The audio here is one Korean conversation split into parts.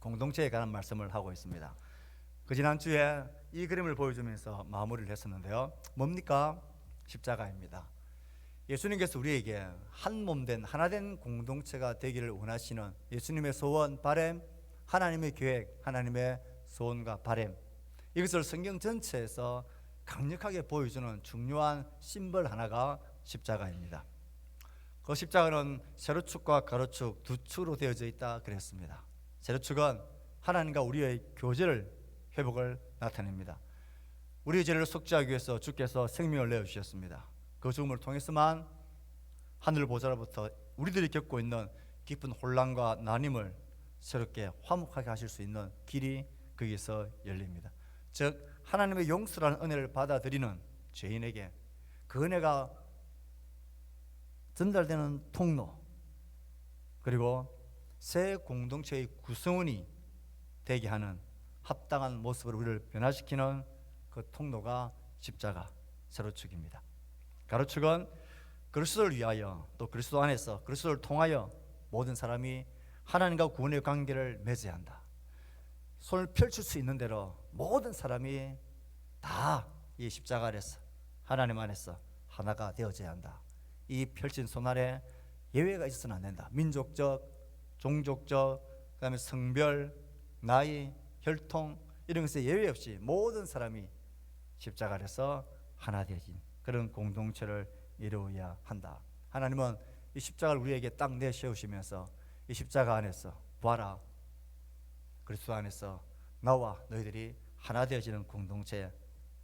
공동체에 관한 말씀을 하고 있습니다. 그 지난주에 이 그림을 보여주면서 마무리를 했었는데요. 뭡니까? 십자가입니다. 예수님께서 우리에게 한 몸 된 하나 된 공동체가 되기를 원하시는 예수님의 소원, 바램, 하나님의 계획, 하나님의 소원과 바램 이것을 성경 전체에서 강력하게 보여주는 중요한 심벌 하나가 십자가입니다. 그 십자가는 세로축과 가로축 두 축으로 되어져 있다 그랬습니다. 세로축은 하나님과 우리의 교제를 회복을 나타냅니다. 우리의 죄를 속죄하기 위해서 주께서 생명을 내어 주셨습니다. 그 죽음을 통해서만 하늘 보좌로부터 우리들이 겪고 있는 깊은 혼란과 난임을 새롭게 화목하게 하실 수 있는 길이 거기서 열립니다. 즉 하나님의 용서라는 은혜를 받아들이는 죄인에게 그 은혜가 전달되는 통로 그리고 새 공동체의 구성원이 되게 하는 합당한 모습으로 우리를 변화시키는 그 통로가 십자가 세로축입니다. 가로축은 그리스도를 위하여 또 그리스도 안에서 그리스도를 통하여 모든 사람이 하나님과 구원의 관계를 맺어야 한다. 손을 펼칠 수 있는 대로 모든 사람이 다 이 십자가 아래서 하나님 안에서 하나가 되어져야 한다. 이 펼친 손 아래 예외가 있어서는 안 된다. 민족적, 종족적, 그다음에 성별, 나이, 혈통 이런 것에 예외 없이 모든 사람이 십자가 아래서 하나 되어진 그런 공동체를 이루어야 한다. 하나님은 이 십자가를 우리에게 딱 내세우시면서 이 십자가 안에서 보아라 그리스도 안에서 나와 너희들이 하나 되어지는 공동체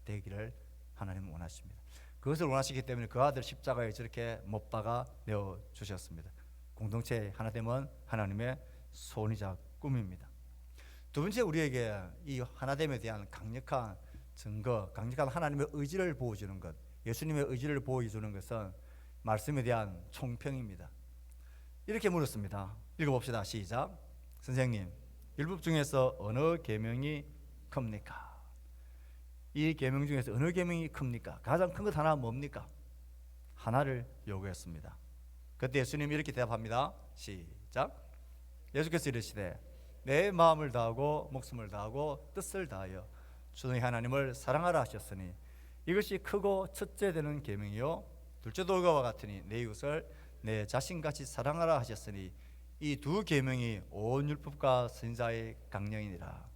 되기를 하나님은 원하십니다. 그것을 원하시기 때문에 그 아들 십자가에 저렇게 못 박아 내어 주셨습니다. 공동체 하나됨은 하나님의 소원이자 꿈입니다. 두 번째 우리에게 이 하나됨에 대한 강력한 증거, 강력한 하나님의 의지를 보여주는 것, 예수님의 의지를 보여주는 것은 말씀에 대한 총평입니다. 이렇게 물었습니다. 읽어봅시다. 시작. 선생님, 율법 중에서 어느 계명이 큽니까? 이 계명 중에서 어느 계명이 큽니까? 가장 큰 것 하나 뭡니까? 하나를 요구했습니다. 그때 예수님이 이렇게 대답합니다. 시작. 예수께서 이르시되 내 마음을 다하고 목숨을 다하고 뜻을 다하여 주 너희 하나님을 사랑하라 하셨으니 이것이 크고 첫째 되는 계명이요 둘째도 그와 같으니 내 이웃을 내 자신같이 사랑하라 하셨으니 이 두 계명이 온 율법과 선자의 강령이니라.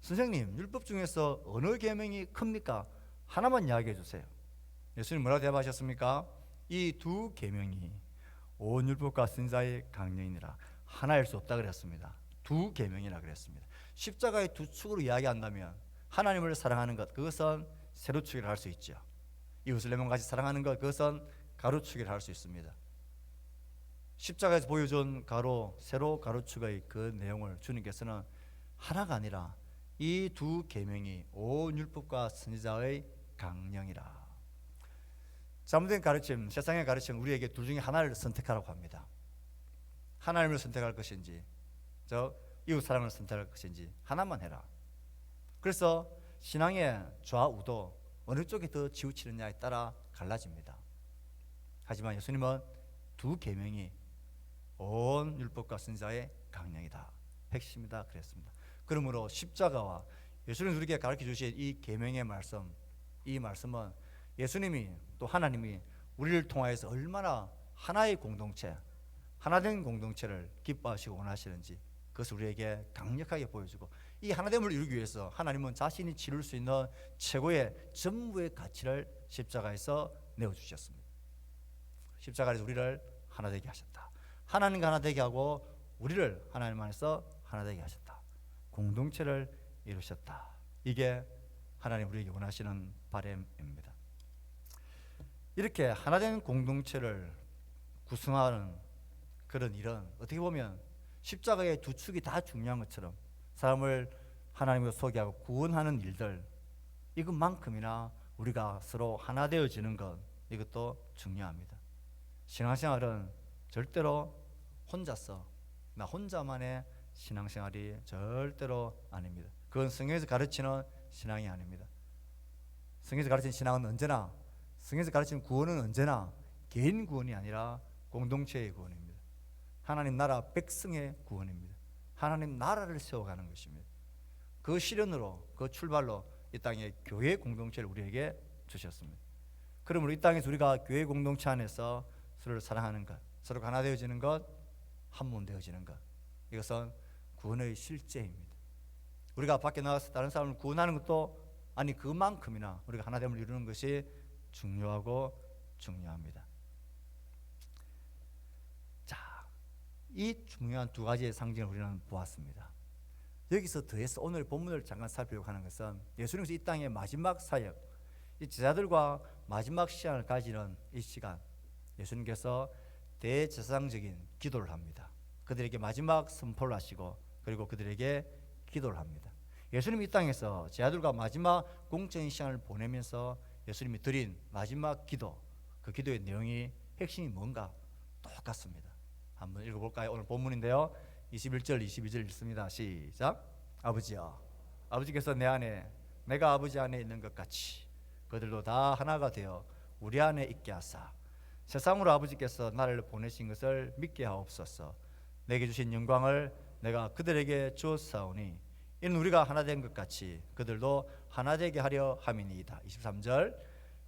선생님, 율법 중에서 어느 계명이 큽니까? 하나만 이야기해 주세요. 예수님 뭐라고 대답하셨습니까? 이 두 계명이 온 율법과 선자의 강령이니라. 하나일 수 없다 그랬습니다. 두 계명이라 그랬습니다. 십자가의 두 축으로 이야기한다면 하나님을 사랑하는 것 그것은 세로축이라 할 수 있죠. 이웃을 내 몸 같이 사랑하는 것 그것은 가로축이라 할 수 있습니다. 십자가에서 보여준 가로 세로 가로축의 그 내용을 주님께서는 하나가 아니라 이 두 계명이 온 율법과 선지자의 강령이라. 잘못된 가르침, 세상의 가르침 우리에게 둘 중에 하나를 선택하라고 합니다. 하나님을 선택할 것인지, 저 이웃 사랑을 선택할 것인지 하나만 해라. 그래서 신앙의 좌우도 어느 쪽에 더 치우치느냐에 따라 갈라집니다. 하지만 예수님은 두 계명이 온 율법과 선자의 강령이다. 핵심이다 그랬습니다. 그러므로 십자가와 예수님 우리에게 가르쳐 주신 이 계명의 말씀, 이 말씀은 예수님이 또 하나님이 우리를 통하여서 얼마나 하나의 공동체, 하나된 공동체를 기뻐하시고 원하시는지 그것을 우리에게 강력하게 보여주고 이 하나됨을 이루기 위해서 하나님은 자신이 치를 수 있는 최고의 전부의 가치를 십자가에서 내어 주셨습니다. 십자가에서 우리를 하나 되게 하셨다. 하나님과 하나 되게 하고 우리를 하나님 안에서 하나 되게 하셨다. 공동체를 이루셨다. 이게 하나님 우리에게 원하시는 바램입니다. 이렇게 하나된 공동체를 구성하는 그런 일은 어떻게 보면 십자가의 두 축이 다 중요한 것처럼 사람을 하나님으로 소개하고 구원하는 일들 이것만큼이나 우리가 서로 하나 되어지는 것 이것도 중요합니다. 신앙생활은 절대로 혼자서 나 혼자만의 신앙생활이 절대로 아닙니다. 그건 성경에서 가르치는 신앙이 아닙니다. 성경에서 가르치는 신앙은 언제나 성경에서 가르치는 구원은 언제나 개인 구원이 아니라 공동체의 구원입니다. 하나님 나라 백성의 구원입니다. 하나님 나라를 세워가는 것입니다. 그 실현으로 그 출발로 이 땅에 교회 공동체를 우리에게 주셨습니다. 그러므로 이 땅에서 우리가 교회 공동체 안에서 서로를 사랑하는 것, 서로 하나 되어지는 것, 한 몸 되어지는 것. 이것은 구원의 실제입니다. 우리가 밖에 나가서 다른 사람을 구원하는 것도 아니 그만큼이나 우리가 하나됨을 이루는 것이 중요하고 중요합니다. 자, 이 중요한 두 가지의 상징을 우리는 보았습니다. 여기서 더해서 오늘 본문을 잠깐 살펴보고 하는 것은 예수님께서 이 땅의 마지막 사역, 이 제자들과 마지막 시간을 가지는 이 시간, 예수님께서 대제사장적인 기도를 합니다. 그들에게 마지막 선포를 하시고 그리고 그들에게 기도를 합니다. 예수님이 이 땅에서 제자들과 마지막 공적인 시간을 보내면서 예수님이 드린 마지막 기도, 그 기도의 내용이 핵심이 뭔가 똑같습니다. 한번 읽어볼까요? 오늘 본문인데요. 21절, 22절 읽습니다. 시작. 아버지여, 아버지께서 내 안에 내가 아버지 안에 있는 것 같이 그들도 다 하나가 되어 우리 안에 있게 하사 세상으로 아버지께서 나를 보내신 것을 믿게 하옵소서. 내게 주신 영광을 내가 그들에게 주었사오니 이는 우리가 하나 된 것 같이 그들도 하나 되게 하려 함이니이다. 23절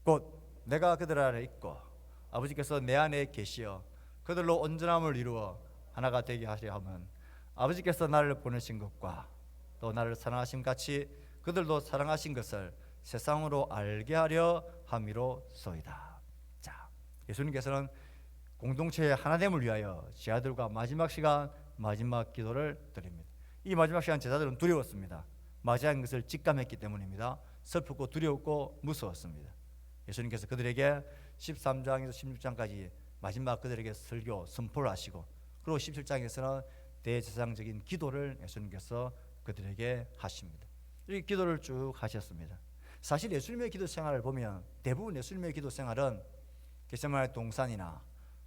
곧 내가 그들 안에 있고 아버지께서 내 안에 계시어 그들로 온전함을 이루어 하나가 되게 하려 함은 아버지께서 나를 보내신 것과 또 나를 사랑하신 같이 그들도 사랑하신 것을 세상으로 알게 하려 함이로소이다. 자, 예수님께서는 공동체의 하나됨을 위하여 제자들과 마지막 시간 마지막 기도를 드립니다. 이 마지막 시간 제자들은 두려웠습니다. 맞이한 것을 직감했기 때문입니다. 슬프고 두려웠고 무서웠습니다. 예수님께서 그들에게 13장에서 16장까지 마지막 그들에게 설교 선포를 하시고 그리고 17장에서는 대제사장적인 기도를 예수님께서 그들에게 하십니다. 이 기도를 쭉 하셨습니다. 사실 예수님의 기도 생활을 보면 대부분 예수님의 기도 생활은 게세마네 동산이나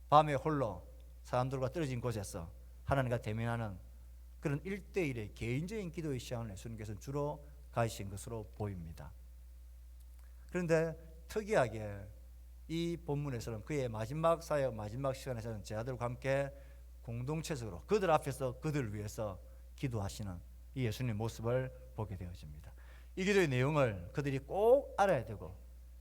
밤에 홀로 사람들과 떨어진 곳에서 하나님과 대면하는 그런 일대일의 개인적인 기도의 시간을 예수님께서는 주로 가지신 것으로 보입니다. 그런데 특이하게 이 본문에서는 그의 마지막 사역 마지막 시간에서는 제자들과 함께 공동체적으로 그들 앞에서 그들을 위해서 기도하시는 이 예수님의 모습을 보게 되어집니다. 이 기도의 내용을 그들이 꼭 알아야 되고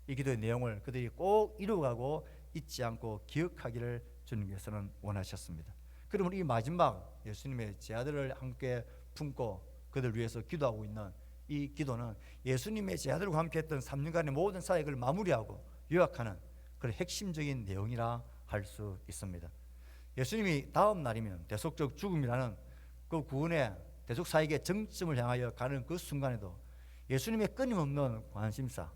이 기도의 내용을 그들이 꼭 이루어가고 잊지 않고 기억하기를 주님께서는 원하셨습니다. 그러면 이 마지막 예수님의 제자들을 함께 품고 그들 위해서 기도하고 있는 이 기도는 예수님의 제자들과 함께했던 3년간의 모든 사역을 마무리하고 요약하는 그런 핵심적인 내용이라 할 수 있습니다. 예수님이 다음 날이면 대속적 죽음이라는 그 구원의 대속 사역의 정점을 향하여 가는 그 순간에도 예수님의 끊임없는 관심사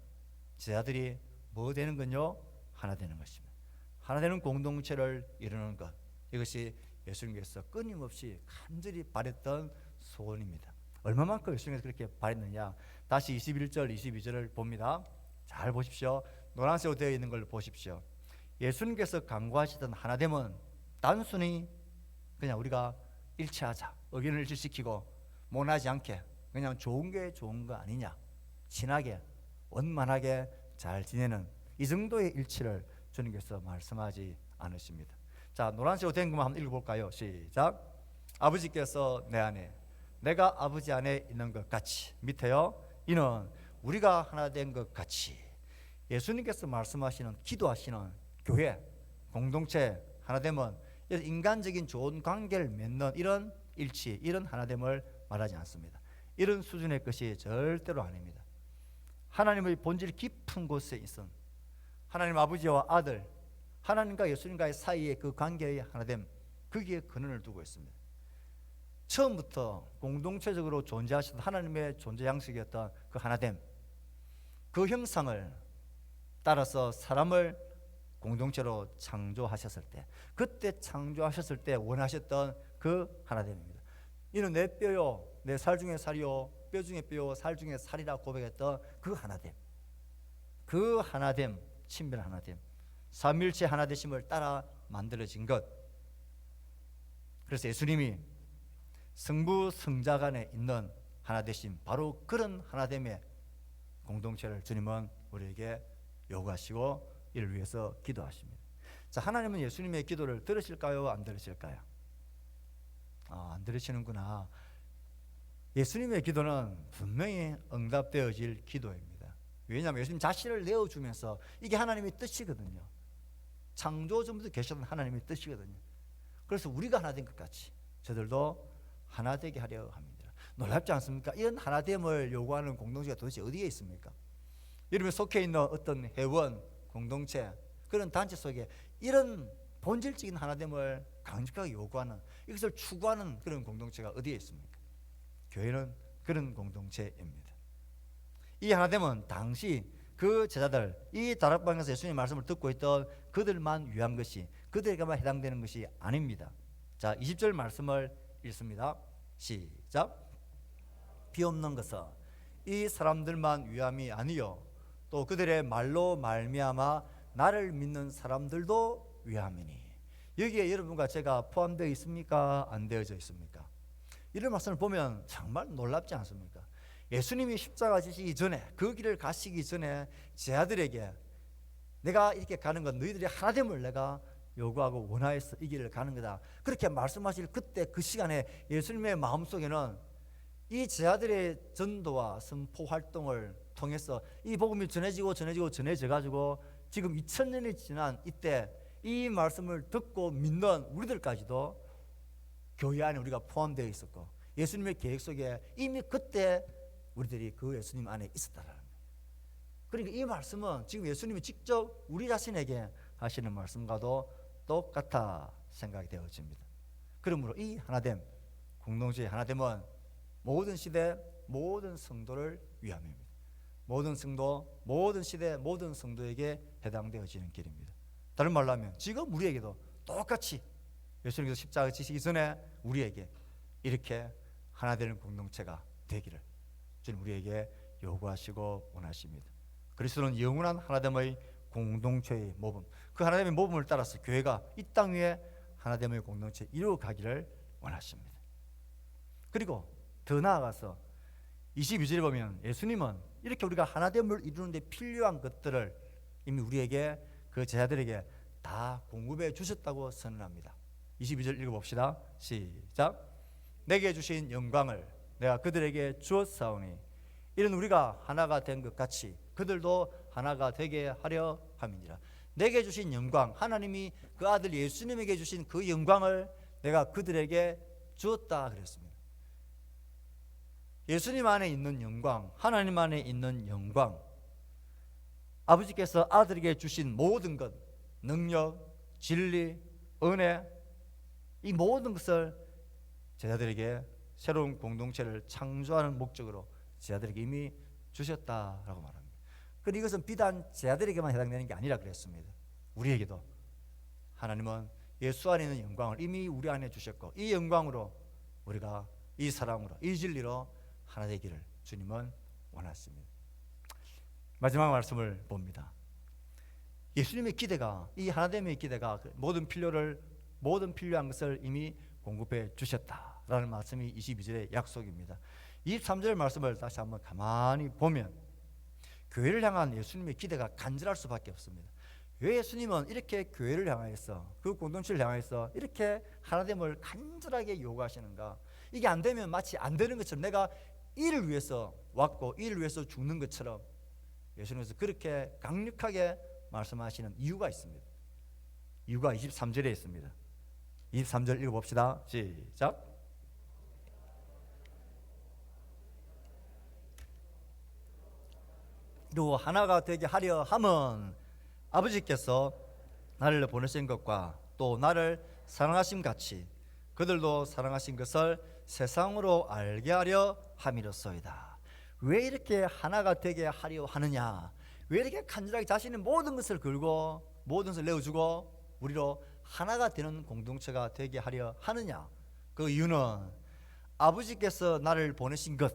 제자들이 뭐 되는 건요? 하나 되는 것입니다. 하나 되는 공동체를 이루는 것 이것이 예수님께서 끊임없이 간절히 바랬던 소원입니다. 얼마만큼 예수님께서 그렇게 바랬느냐? 다시 21절, 22절을 봅니다. 잘 보십시오. 노란색으로 되어 있는 걸 보십시오. 예수님께서 강구하시던 하나됨은 단순히 그냥 우리가 일치하자, 의견을 일치시키고 모나지 않게 그냥 좋은 게 좋은 거 아니냐, 친하게 원만하게 잘 지내는 이 정도의 일치를 주님께서 말씀하지 않으십니다. 자, 노란색으로 된 것만 한번 읽어볼까요? 시작. 아버지께서 내 안에, 내가 아버지 안에 있는 것 같이 밑에요. 이는 우리가 하나 된 것 같이 예수님께서 말씀하시는 기도하시는 교회 공동체 하나됨은 인간적인 좋은 관계를 맺는 이런 일치, 이런 하나됨을 말하지 않습니다. 이런 수준의 것이 절대로 아닙니다. 하나님의 본질 깊은 곳에 있은 하나님 아버지와 아들, 하나님과 예수님과의 사이의 그 관계의 하나됨, 거기에 근원을 두고 있습니다. 처음부터 공동체적으로 존재하시던 하나님의 존재 양식이었던 그 하나됨, 그 형상을 따라서 사람을 공동체로 창조하셨을 때, 그때 창조하셨을 때 원하셨던 그 하나됨입니다. 이는 내 뼈요, 내 살 중에 살이요, 뼈 중에 뼈요, 살 중에 살이라 고백했던 그 하나됨, 그 하나됨, 친밀 하나됨, 삼일체 하나 되심을 따라 만들어진 것. 그래서 예수님이 성부 성자 간에 있는 하나 되심, 바로 그런 하나됨의 공동체를 주님은 우리에게 요구하시고 이를 위해서 기도하십니다. 자, 하나님은 예수님의 기도를 들으실까요? 안 들으실까요? 아, 안 들으시는구나. 예수님의 기도는 분명히 응답되어질 기도입니다. 왜냐하면 예수님 자신을 내어주면서 이게 하나님의 뜻이거든요. 창조 전부터 계셨던 하나님의 뜻이거든요. 그래서 우리가 하나 된 것 같이 저들도 하나 되게 하려 합니다. 놀랍지 않습니까? 이런 하나됨을 요구하는 공동체가 도대체 어디에 있습니까? 여러분 속해 있는 어떤 회원, 공동체 그런 단체 속에 이런 본질적인 하나됨을 강력하게 요구하는 이것을 추구하는 그런 공동체가 어디에 있습니까? 교회는 그런 공동체입니다. 이 하나됨은 당시 그 제자들 이 다락방에서 예수님 말씀을 듣고 있던 그들만 위한 것이 그들에게만 해당되는 것이 아닙니다. 자, 20절 말씀을 읽습니다. 시작. 비 없는 것은 이 사람들만 위함이 아니요 또 그들의 말로 말미암아 나를 믿는 사람들도 위함이니 여기에 여러분과 제가 포함되어 있습니까? 안 되어져 있습니까? 이런 말씀을 보면 정말 놀랍지 않습니까? 예수님이 십자가 지시기 전에 그 길을 가시기 전에 제 아들에게 내가 이렇게 가는 건 너희들이 하나됨을 내가 요구하고 원하여서 이 길을 가는 거다. 그렇게 말씀하실 그때 그 시간에 예수님의 마음속에는 이 제자들의 전도와 선포 활동을 통해서 이 복음이 전해지고 전해지고 전해져 가지고 지금 2000년이 지난 이때 이 말씀을 듣고 믿는 우리들까지도 교회 안에 우리가 포함되어 있었고 예수님의 계획 속에 이미 그때 우리들이 그 예수님 안에 있었다라는 거예요. 그러니까 이 말씀은 지금 예수님이 직접 우리 자신에게 하시는 말씀과도 똑같아 생각이 되어집니다. 그러므로 이 하나됨 공동체의 하나됨은 모든 시대 모든 성도를 위함입니다. 모든 성도 모든 시대 모든 성도에게 해당되어지는 길입니다. 다른 말로 하면 지금 우리에게도 똑같이 예수님께서 십자가 지시기 전에 우리에게 이렇게 하나 되는 공동체가 되기를 주님 우리에게 요구하시고 원하십니다. 그리스도는 영원한 하나됨의 공동체의 모범. 그 하나됨의 모범을 따라서 교회가 이 땅 위에 하나됨의 공동체 이루어 가기를 원하십니다. 그리고 더 나아가서 22절에 보면 예수님은 이렇게 우리가 하나됨을 이루는데 필요한 것들을 이미 우리에게 그 제자들에게 다 공급해 주셨다고 선언합니다. 22절 읽어봅시다. 시작. 내게 주신 영광을 내가 그들에게 주었사오니 이런 우리가 하나가 된 것 같이 그들도 하나가 되게 하려 함이니라. 내게 주신 영광 하나님이 그 아들 예수님에게 주신 그 영광을 내가 그들에게 주었다 그랬습니다. 예수님 안에 있는 영광, 하나님 안에 있는 영광, 아버지께서 아들에게 주신 모든 것, 능력, 진리, 은혜, 이 모든 것을 제자들에게 새로운 공동체를 창조하는 목적으로 제자들에게 이미 주셨다라고 말합니다. 그런데 이것은 비단 제자들에게만 해당되는 게 아니라 그랬습니다. 우리에게도 하나님은 예수 안에 있는 영광을 이미 우리 안에 주셨고 이 영광으로 우리가 이 사랑으로 이 진리로 하나 되기를 주님은 원하십니다. 마지막 말씀을 봅니다. 예수님의 기대가 이 하나됨의 기대가 그 모든 필요를 모든 필요한 것을 이미 공급해 주셨다 라는 말씀이 22절의 약속입니다. 23절 말씀을 다시 한번 가만히 보면 교회를 향한 예수님의 기대가 간절할 수밖에 없습니다. 왜 예수님은 이렇게 교회를 향하여서 그 공동체를 향하여서 이렇게 하나됨을 간절하게 요구하시는가? 이게 안 되면 마치 안 되는 것처럼 내가 이를 위해서 왔고 이를 위해서 죽는 것처럼 예수님께서 그렇게 강력하게 말씀하시는 이유가 있습니다. 이유가 23절에 있습니다. 23절 읽어봅시다. 시작. 또 하나가 되게 하려 함은 아버지께서 나를 보내신 것과 또 나를 사랑하심 같이 그들도 사랑하신 것을 세상으로 알게 하려 함이로소이다. 왜 이렇게 하나가 되게 하려 하느냐? 왜 이렇게 간절하게 자신의 모든 것을 걸고 모든 것을 내어주고 우리로 하나가 되는 공동체가 되게 하려 하느냐? 그 이유는 아버지께서 나를 보내신 것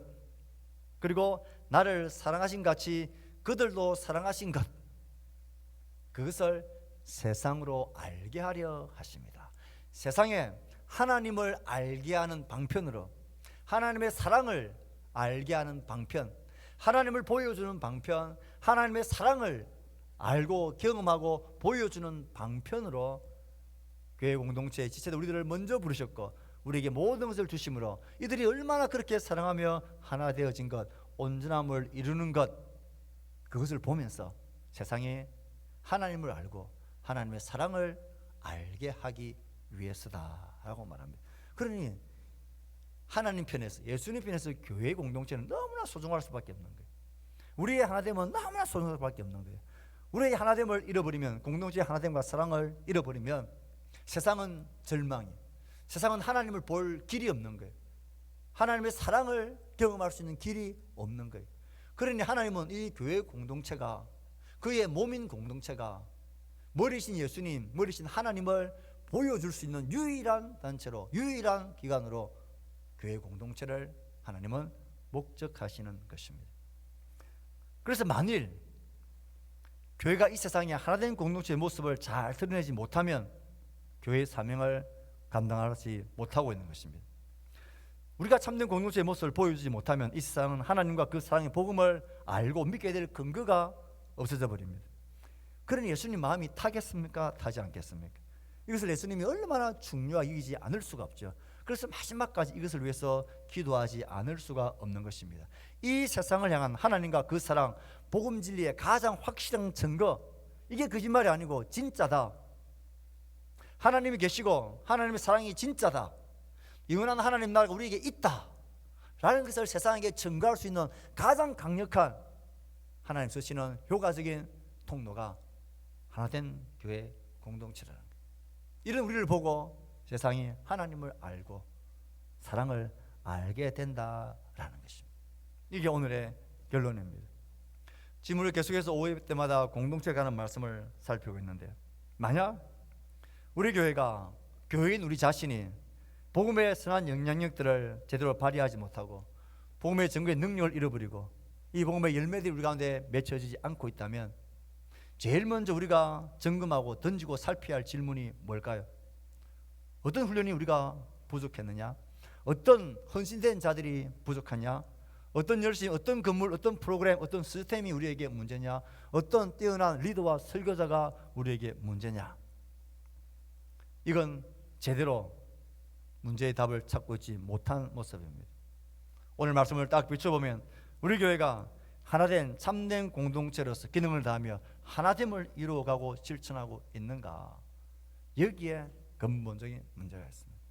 그리고 나를 사랑하신 같이 그들도 사랑하신 것 그것을 세상으로 알게 하려 하십니다. 세상에 하나님을 알게 하는 방편으로 하나님의 사랑을 알게 하는 방편, 하나님을 보여주는 방편, 하나님의 사랑을 알고 경험하고 보여주는 방편으로 교회 공동체의 지체들 우리들을 먼저 부르셨고 우리에게 모든 것을 주심으로 이들이 얼마나 그렇게 사랑하며 하나 되어진 것, 온전함을 이루는 것 그것을 보면서 세상에 하나님을 알고 하나님의 사랑을 알게 하기 위해서다라고 말합니다. 그러니 하나님 편에서 예수님 편에서 교회 공동체는 너무나 소중할 수밖에 없는 거예요. 우리의 하나됨은 너무나 소중할 수밖에 없는 거예요. 우리의 하나됨을 잃어버리면 공동체의 하나됨과 사랑을 잃어버리면 세상은 절망이 세상은 하나님을 볼 길이 없는 거예요. 하나님의 사랑을 경험할 수 있는 길이 없는 거예요. 그러니 하나님은 이 교회 공동체가 그의 몸인 공동체가 머리신 예수님, 머리신 하나님을 보여줄 수 있는 유일한 단체로 유일한 기관으로 교회 공동체를 하나님은 목적하시는 것입니다. 그래서 만일 교회가 이 세상에 하나된 공동체의 모습을 잘 드러내지 못하면 교회의 사명을 감당하지 못하고 있는 것입니다. 우리가 참된 공동체의 모습을 보여주지 못하면 이 세상은 하나님과 그 사랑의 복음을 알고 믿게 될 근거가 없어져 버립니다. 그러니 예수님 마음이 타겠습니까? 타지 않겠습니까? 이것을 예수님이 얼마나 중요하게 여기지 않을 수가 없죠. 그래서 마지막까지 이것을 위해서 기도하지 않을 수가 없는 것입니다. 이 세상을 향한 하나님과 그 사랑, 복음 진리의 가장 확실한 증거, 이게 거짓말이 아니고 진짜다. 하나님이 계시고 하나님의 사랑이 진짜다. 영원한 하나님 나라가 우리에게 있다. 라는 것을 세상에게 증거할 수 있는 가장 강력한 하나님 쓰시는 효과적인 통로가 하나된 교회 공동체라는 거예요. 이런 우리를 보고 세상이 하나님을 알고 사랑을 알게 된다라는 것입니다. 이게 오늘의 결론입니다. 지금 우리 계속해서 오해 때마다 공동체 가는 말씀을 살피고 있는데 만약 우리 교회가 교회인 우리 자신이 복음의 선한 영향력들을 제대로 발휘하지 못하고 복음의 증거의 능력을 잃어버리고 이 복음의 열매들이 우리 가운데 맺혀지지 않고 있다면 제일 먼저 우리가 점검하고 던지고 살펴야 할 질문이 뭘까요? 어떤 훈련이 우리가 부족했느냐? 어떤 헌신된 자들이 부족하냐? 어떤 열심, 어떤 건물, 어떤 프로그램, 어떤 시스템이 우리에게 문제냐? 어떤 뛰어난 리더와 설교자가 우리에게 문제냐? 이건 제대로 문제의 답을 찾고 있지 못한 모습입니다. 오늘 말씀을 딱 비춰보면 우리 교회가 하나된 참된 공동체로서 기능을 다하며 하나됨을 이루어가고 실천하고 있는가? 여기에 근본적인 문제가 있습니다.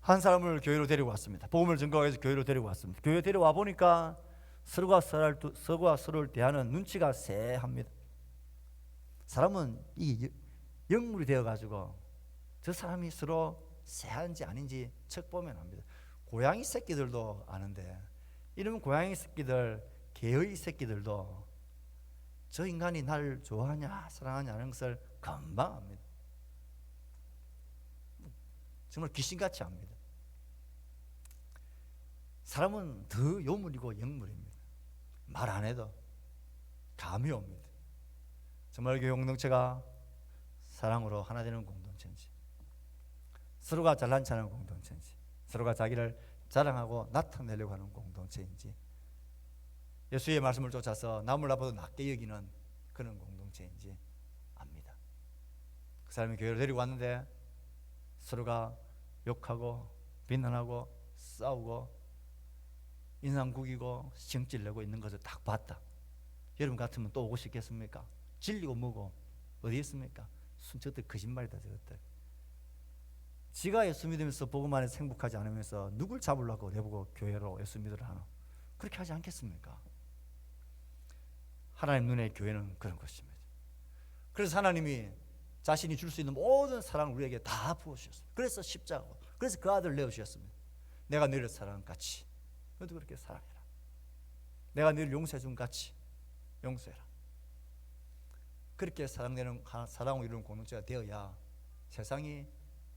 한 사람을 교회로 데리고 왔습니다. 복음을 증거하기 위해서 교회로 데리고 왔습니다. 교회 데려와 보니까 서로가 서로를, 서로가 서로를 대하는 눈치가 쎄합니다. 사람은 이 영물이 되어 가지고 저 사람이 서로 쎄한지 아닌지 척 보면 합니다. 고양이 새끼들도 아는데 이러면 고양이 새끼들, 개의 새끼들도 저 인간이 날 좋아하냐 사랑하냐는 것을 금방 합니다. 정말 귀신같이 합니다. 사람은 더 요물이고 영물입니다. 말 안 해도 감이 옵니다. 정말 교회 공동체가 사랑으로 하나 되는 공동체인지 서로가 잘난 척하는 공동체인지 서로가 자기를 자랑하고 나타내려고 하는 공동체인지 예수의 말씀을 쫓아서 남을 나보다 낮게 여기는 그런 공동체인지 압니다. 그 사람이 교회를 데리고 왔는데 서로가 욕하고 비난하고 싸우고 인상 구기고 정질 내고 있는 것을 딱 봤다. 여러분 같으면 또 오고 싶겠습니까? 질리고 뭐고 어디 있습니까? 순 저들 거짓말이다 저것들. 지가 예수 믿으면서 복음 안에서 행복하지 않으면서 누굴 잡으려고 내보고 교회로 예수 믿으라 하노? 그렇게 하지 않겠습니까? 하나님 눈에 교회는 그런 것입니다. 그래서 하나님이 자신이 줄 수 있는 모든 사랑을 우리에게 다 부어주셨습니다. 그래서 십자가, 그래서 그 아들 내어주셨습니다. 내가 너를 사랑한 같이 너도 그렇게 사랑해라. 내가 너를 용서해 준 같이 용서해라. 그렇게 사랑되는 사랑을 이루는 공동체가 되어야 세상이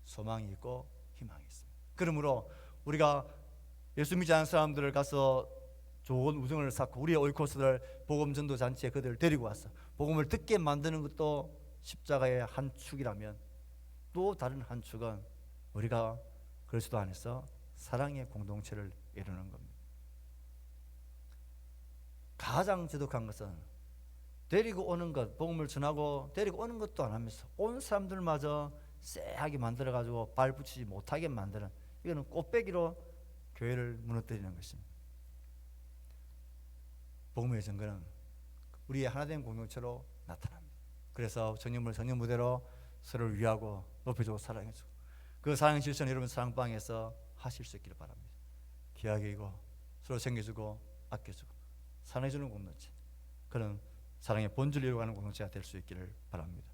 소망이 있고 희망이 있습니다. 그러므로 우리가 예수 믿지 않는 사람들을 가서 좋은 우정을 쌓고 우리의 오이코스들 복음 전도 잔치에 그들을 데리고 와서 복음을 듣게 만드는 것도 십자가의 한 축이라면 또 다른 한 축은 우리가 그리스도 안에서 사랑의 공동체를 이루는 겁니다. 가장 지독한 것은 데리고 오는 것, 복음을 전하고 데리고 오는 것도 안 하면서 온 사람들마저 쎄하게 만들어 가지고 발 붙이지 못하게 만드는 이거는 꽃배기로 교회를 무너뜨리는 것입니다. 복음의 증거는 우리의 하나된 공동체로 나타납니다. 그래서 전념을 전념 무대로 서로를 위하고 높여주고 사랑해주고 그 사랑 실천 여러분 사랑방에서 하실 수 있기를 바랍니다. 귀하게 이고 서로 챙겨주고 아껴주고 사랑해주는 공동체 그런 사랑의 본질을 이루어가는 공동체가 될 수 있기를 바랍니다.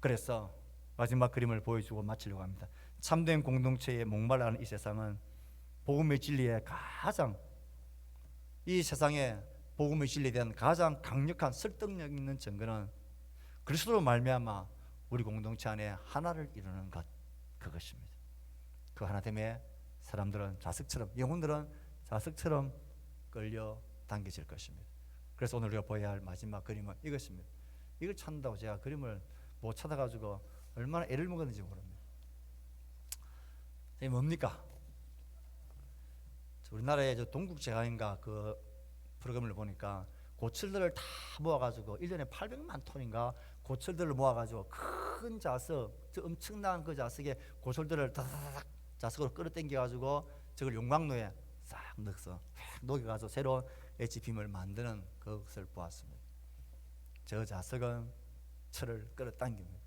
그래서 마지막 그림을 보여주고 마치려고 합니다. 참된 공동체에 목말라하는 이 세상은 복음의 진리에 가장 이 세상에 복음의 진리에 대한 가장 강력한 설득력 있는 증거는 그리스도로 말미암아 우리 공동체 안에 하나를 이루는 것 그것입니다. 그 하나 때문에 사람들은 자석처럼 영혼들은 자석처럼 끌려 당겨질 것입니다. 그래서 오늘 우리가 보아야 할 마지막 그림은 이것입니다. 이걸 찾는다고 제가 그림을 못 찾아가지고 얼마나 애를 먹었는지 모릅니다. 이게 뭡니까? 우리나라의 저 동국 제강인가 그 프로그램을 보니까 고철들을 다 모아가지고 1년에 800만 톤인가 고철들을 모아가지고 큰 자석, 저 엄청난 그 자석에 고철들을 다다닥 자석으로 끌어당겨가지고 저걸 용광로에 싹 넣어서 확 녹여가지고 새로운 HPM을 만드는 그것을 보았습니다. 저 자석은 철을 끌어당깁니다.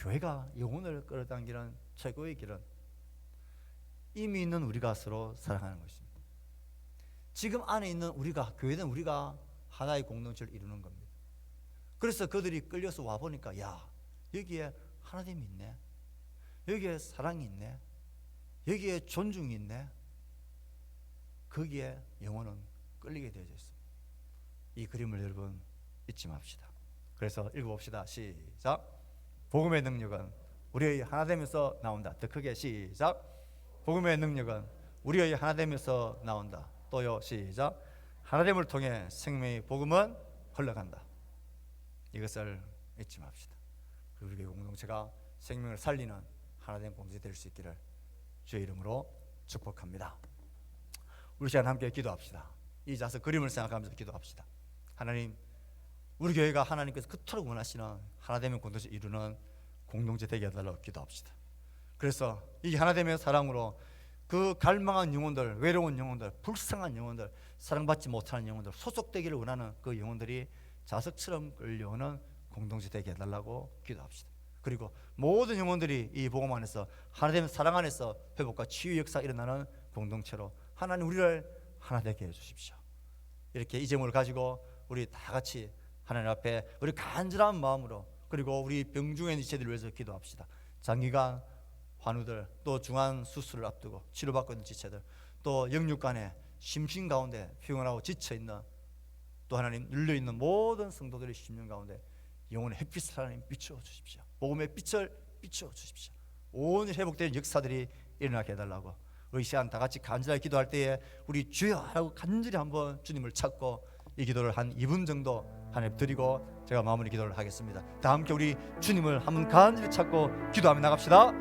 교회가 영혼을 끌어당기는 최고의 길은 이미 있는 우리가 서로 사랑하는 것입니다. 지금 안에 있는 우리가 교회는 우리가 하나의 공동체를 이루는 겁니다. 그래서 그들이 끌려서 와 보니까 야 여기에 하나님이 있네, 여기에 사랑이 있네, 여기에 존중이 있네. 거기에 영혼은 끌리게 되어져 있습니다. 이 그림을 여러분 잊지 맙시다. 그래서 읽어봅시다. 시작. 복음의 능력은 우리의 하나 되면서 나온다. 더 크게 시작. 복음의 능력은 우리의 하나 되면서 나온다. 또요 시작. 하나됨을 통해 생명의 복음은 흘러간다. 이것을 잊지 맙시다. 우리 공동체가 생명을 살리는 하나된 공동체 될 수 있기를 주의 이름으로 축복합니다. 우리 시간 함께 기도합시다. 이 자석 그림을 생각하면서 기도합시다. 하나님, 우리 교회가 하나님께서 그토록 원하시는 하나됨의 공동체 이루는 공동체 되게 해달라고 기도합시다. 그래서 이 하나됨의 사랑으로 그 갈망한 영혼들, 외로운 영혼들, 불쌍한 영혼들, 사랑받지 못하는 영혼들, 소속되기를 원하는 그 영혼들이 자석처럼 끌려오는 공동체 되게 해달라고 기도합시다. 그리고 모든 영혼들이 이 복음 안에서 하나됨의 사랑 안에서 회복과 치유 역사 일어나는 공동체로 하나님 우리를 하나 되게 해주십시오. 이렇게 이 제목을 가지고 우리 다 같이 하나님 앞에 우리 간절한 마음으로 그리고 우리 병중의 지체들을 위해서 기도합시다. 장기간 환우들 또 중환 수술을 앞두고 치료받고 있는 지체들 또 영육간에 심신 가운데 피곤하고 지쳐 있는 또 하나님 눌려 있는 모든 성도들의 심령 가운데 영혼의 햇빛을 하나님 비춰 주십시오. 복음의 빛을 비춰 주십시오. 온전히 회복되는 역사들이 일어나게 해달라고 우리 시간 다 같이 간절하게 기도할 때에 우리 주여 하고 간절히 한번 주님을 찾고 이 기도를 한 2분 정도 하나님 드리고 제가 마무리 기도를 하겠습니다. 다 함께 우리 주님을 한번 간절히 찾고 기도하며 나갑시다.